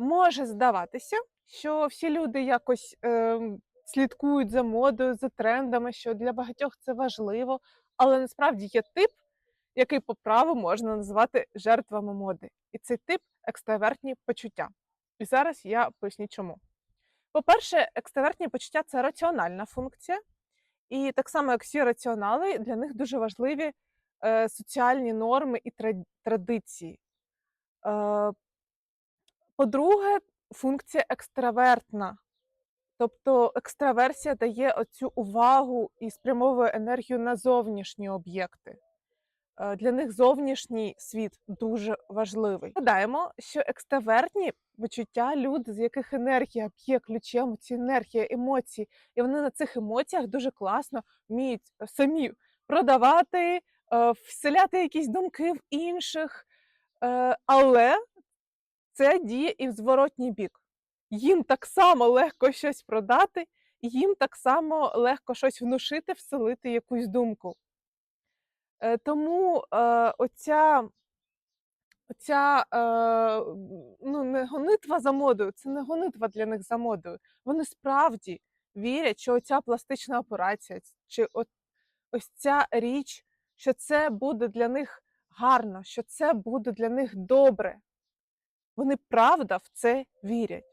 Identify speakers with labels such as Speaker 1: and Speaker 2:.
Speaker 1: Може здаватися, що всі люди якось ем, слідкують за модою, за трендами, що для багатьох це важливо, але насправді є тип, який по праву можна назвати жертвами моди. І цей тип екстравертні почуття. І зараз я поясню чому. По-перше, екстравертні почуття це раціональна функція, і так само, як всі раціонали, для них дуже важливі е, соціальні норми і традиції. Е, по-друге, функція екстравертна. Тобто екстраверсія дає оцю увагу і спрямовує енергію на зовнішні об'єкти. Е, Для них зовнішній світ дуже важливий. Гадаємо, що екстравертні почуття люди, з яких енергія б'є ключем, ці енергія, емоції, і вони на цих емоціях дуже класно вміють е, самі продавати, е, вселяти якісь думки в інших. Але це діє і в зворотній бік. Їм так само легко щось продати, їм так само легко щось внушити, вселити якусь думку. Е, Тому е, оця, оця е, ну, не гонитва за модою, це не гонитва для них за модою. Вони справді вірять, що оця пластична операція, чи от, ось ця річ, що це буде для них гарно, що це буде для них добре. Вони правда в це вірять.